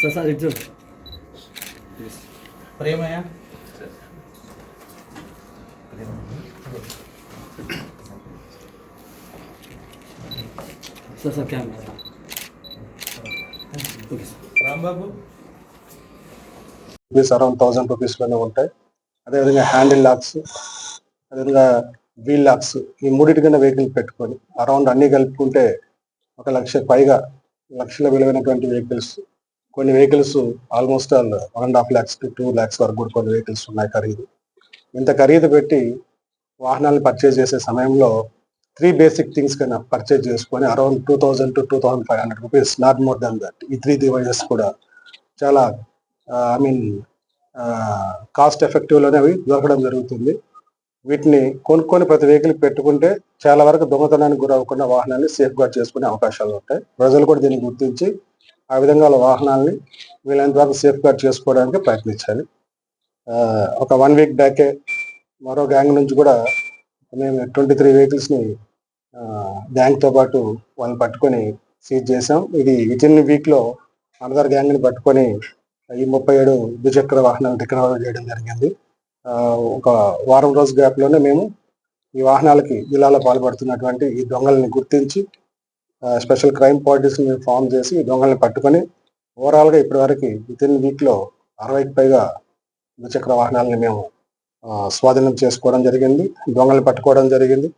Sir sir ఇటు Premaiah sir sir. Camera Rambabu rupees around thousand రూపీస్లోనే ఉంటాయి. అదేవిధంగా handle lakhs అదేవిధంగా వీల్ లాక్స్ ఈ మూడింటి కింద వెహికల్ పెట్టుకొని అరౌండ్ అన్ని కలుపుకుంటే ఒక లక్ష పైగా లక్షల విలువైనటువంటి వెహికల్స్ కొన్ని vehicles almost all one and half lakhs to two lakhs వరకు కూడా కొన్ని వెహికల్స్ ఉన్నాయి ఖరీదు. ఇంత ఖరీదు పెట్టి వాహనాలను పర్చేజ్ చేసే సమయంలో త్రీ బేసిక్ థింగ్స్ కన్నా పర్చేజ్ చేసుకొని around two thousand to two thousand five hundred rupees not more than that ఈ త్రీ డివైజెస్ కూడా చాలా ఐ మీన్ కాస్ట్ ఎఫెక్టివ్లోనే అవి దొరకడం జరుగుతుంది. వీటిని కొనుక్కొని ప్రతి వెహికల్ పెట్టుకుంటే చాలా వరకు దొంగతనానికి గురవ్వకుండా వాహనాన్ని సేఫ్ గార్డ్ చేసుకునే అవకాశాలు ఉంటాయి. ప్రజలు కూడా దీన్ని గుర్తించి ఆ విధంగా వాళ్ళ వాహనాల్ని వీలైనంత వరకు సేఫ్ గార్డ్ చేసుకోవడానికి ప్రయత్నించాలి. ఒక వన్ వీక్ బ్యాకే మరో గ్యాంగ్ నుంచి కూడా మేము ట్వంటీ త్రీ వెహికల్స్ని గ్యాంగ్తో పాటు వాళ్ళని పట్టుకొని సీజ్ చేసాం ఇది విత్ ఇన్ వీక్లో అనదర్ గ్యాంగ్ని పట్టుకొని ఈ ముప్పై ఏడు ద్విచక్ర వాహనాలు రికవర్ చేయడం జరిగింది. ఒక వారం రోజు గ్యాప్లోనే మేము ఈ వాహనాలకి జిల్లాలో పాల్పడుతున్నటువంటి ఈ దొంగల్ని గుర్తించి స్పెషల్ క్రైమ్ పార్టీస్ని మేము ఫామ్ చేసి ఈ దొంగల్ని పట్టుకొని ఓవరాల్గా ఇప్పటివరకు వితిన్ వీక్లో అరవైకి పైగా ద్విచక్ర వాహనాలని మేము స్వాధీనం చేసుకోవడం జరిగింది. దొంగల్ని పట్టుకోవడం జరిగింది.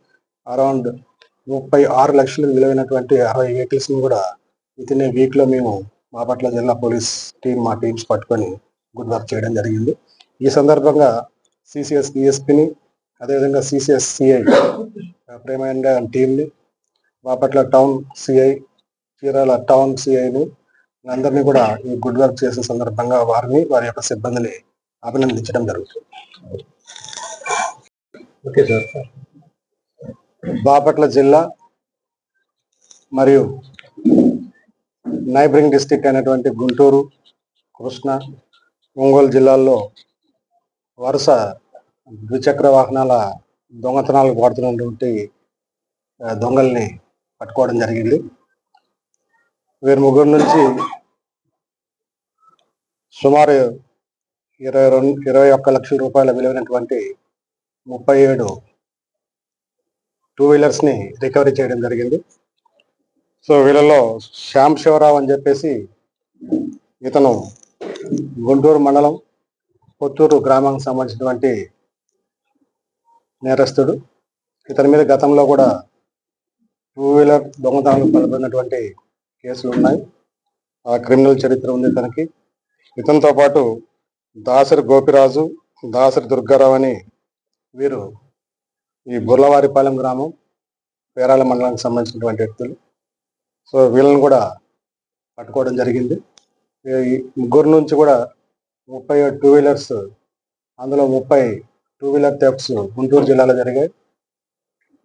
అరౌండ్ ముప్పై ఆరు లక్షలు విలువైనటువంటి అరవై వెహికల్స్ని కూడా వితిన్ ఏ వీక్లో మేము బాపట్ల జిల్లా పోలీస్ టీం మా టీమ్స్ పట్టుకొని గుడ్ వర్క్ చేయడం జరిగింది. ఈ సందర్భంగా సిసిఎస్ డిఎస్పిని అదేవిధంగా సిసిఎస్ సిఐ ప్రేమైన టీంని Bapatla town CI Chirala town సిఐని అందరినీ కూడా ఈ గుడ్ వర్క్ చేసిన సందర్భంగా వారిని వారి యొక్క సిబ్బందిని అభినందించడం జరుగుతుంది. Okay sir. బాపట్ల జిల్లా మరియు నైబరింగ్ డిస్టిక్ అయినటువంటి గుంటూరు కృష్ణ ఒంగోలు జిల్లాల్లో వరుస ద్విచక్ర వాహనాల దొంగతనాలకు వాడుతున్నటువంటి దొంగల్ని పట్టుకోవడం జరిగింది. వీరి ముగ్గురు నుంచి సుమారు ఇరవై రెండు ఇరవై ఒక్క లక్షల రూపాయల విలువైనటువంటి ముప్పై ఏడు టూ వీలర్స్ని రికవరీ చేయడం జరిగింది. సో వీళ్ళలో శ్యామ్ శివరావు అని చెప్పేసి ఇతను గుంటూరు మండలం పుత్తూరు గ్రామానికి సంబంధించినటువంటి నేరస్తుడు. ఇతని మీద గతంలో కూడా టూ వీలర్ దొంగతనాలు పాల్పడినటువంటి కేసులు ఉన్నాయి. ఆ క్రిమినల్ చరిత్ర ఉంది ఇతనికి ఇతనితో పాటు దాసరి గోపిరాజు దాసరి దుర్గారావు అని వీరు ఈ బుర్లవారిపాలెం గ్రామం పేరాల మండలానికి సంబంధించినటువంటి వ్యక్తులు. సో వీళ్ళని కూడా పట్టుకోవడం జరిగింది. ముగ్గురు నుంచి కూడా ముప్పై టూ వీలర్స్ అందులో ముప్పై టూ వీలర్ థెఫ్ట్స్ గుంటూరు జిల్లాలో జరిగాయి.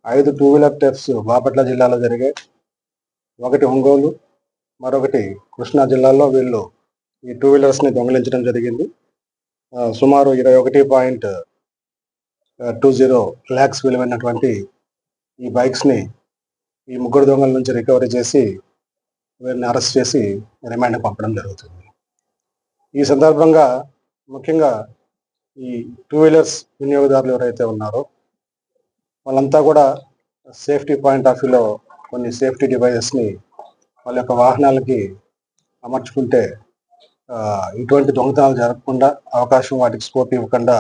ఐదు టూ వీలర్ థెఫ్ట్స్ బాపట్ల జిల్లాలో జరిగాయి. ఒకటి ఒంగోలు మరొకటి కృష్ణా జిల్లాలో వీళ్ళు ఈ టూ వీలర్స్ని దొంగిలించడం జరిగింది. సుమారు ఇరవై ఒకటి పాయింట్ టూ జీరో ల్యాక్స్ విలువైనటువంటి ఈ బైక్స్ని ఈ ముగ్గురు దొంగల నుంచి రికవరీ చేసి వీరిని అరెస్ట్ చేసి రిమాండ్ పంపడం జరుగుతుంది. ఈ సందర్భంగా ముఖ్యంగా ఈ టూ వీలర్స్ వినియోగదారులు ఎవరైతే ఉన్నారో వాళ్ళంతా కూడా సేఫ్టీ పాయింట్ ఆఫ్ వ్యూలో కొన్ని సేఫ్టీ డివైజెస్ని వాళ్ళ యొక్క వాహనాలకి అమర్చుకుంటే ఇటువంటి దొంగతనాలు జరగకుండా అవకాశం వాటికి స్కోప్ ఇవ్వకుండా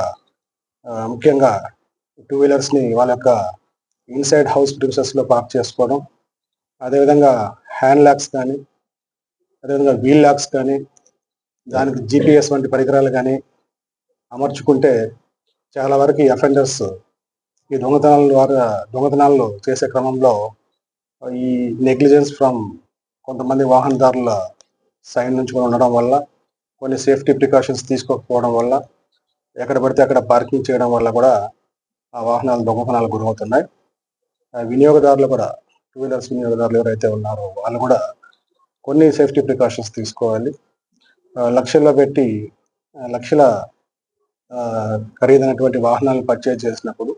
ముఖ్యంగా టూ వీలర్స్ని వాళ్ళ యొక్క ఇన్సైడ్ హౌస్ ప్రిన్సెస్లో పార్క్ చేసుకోవడం అదేవిధంగా హ్యాండ్ లాక్స్ కానీ అదేవిధంగా వీల్ లాక్స్ కానీ దానికి జిపిఎస్ వంటి పరికరాలు కానీ అమర్చుకుంటే చాలా వరకు ఈ అఫెండర్స్ ఈ దొంగతనాల ద్వారా దొంగతనాలు చేసే క్రమంలో ఈ నెగ్లిజెన్స్ ఫ్రమ్ కొంతమంది వాహనదారుల సైడ్ నుంచి కూడా ఉండడం వల్ల కొన్ని సేఫ్టీ ప్రికాషన్స్ తీసుకోకపోవడం వల్ల ఎక్కడ పడితే అక్కడ పార్కింగ్ చేయడం వల్ల కూడా ఆ వాహనాలు దొంగతనాలు గురవుతున్నాయి. ఆ వినియోగదారులు కూడా టూ వీలర్స్ వినియోగదారులు ఎవరైతే ఉన్నారో వాళ్ళు కూడా కొన్ని సేఫ్టీ ప్రికాషన్స్ తీసుకోవాలి. లక్షల్లో పెట్టి లక్షల ఖరీదైనటువంటి వాహనాలను పర్చేజ్ చేసినప్పుడు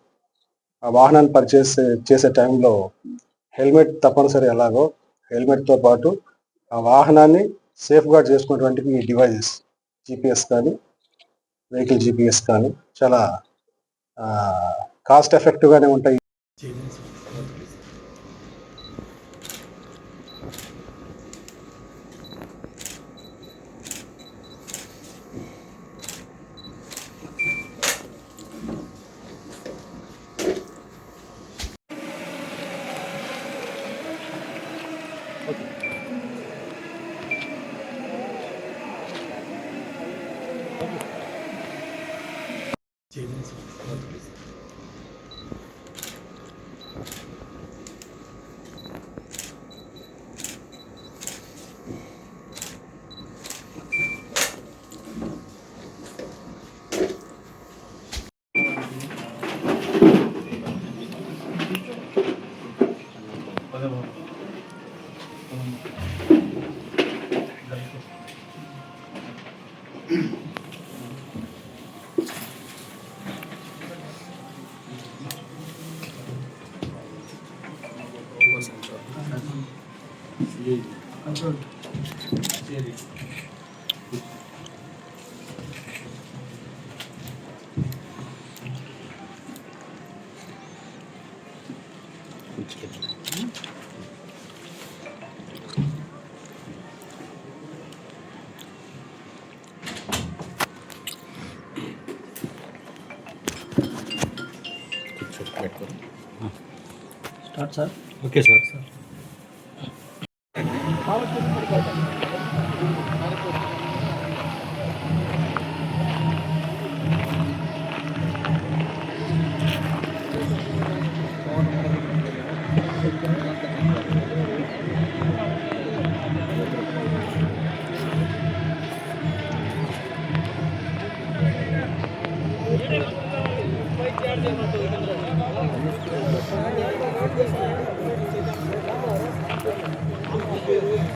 ఆ వాహనాన్ని పర్చేస్ చేసే టైంలో హెల్మెట్ తప్పనిసరి ఎలాగో హెల్మెట్తో పాటు ఆ వాహనాన్ని సేఫ్ చేసుకున్నటువంటి ఈ డివైజెస్ జీపీఎస్ కానీ వెహికల్ జీపీఎస్ కానీ చాలా కాస్ట్ ఎఫెక్టివ్గానే ఉంటాయి. ক্ষতি start sir okay sir sir taluk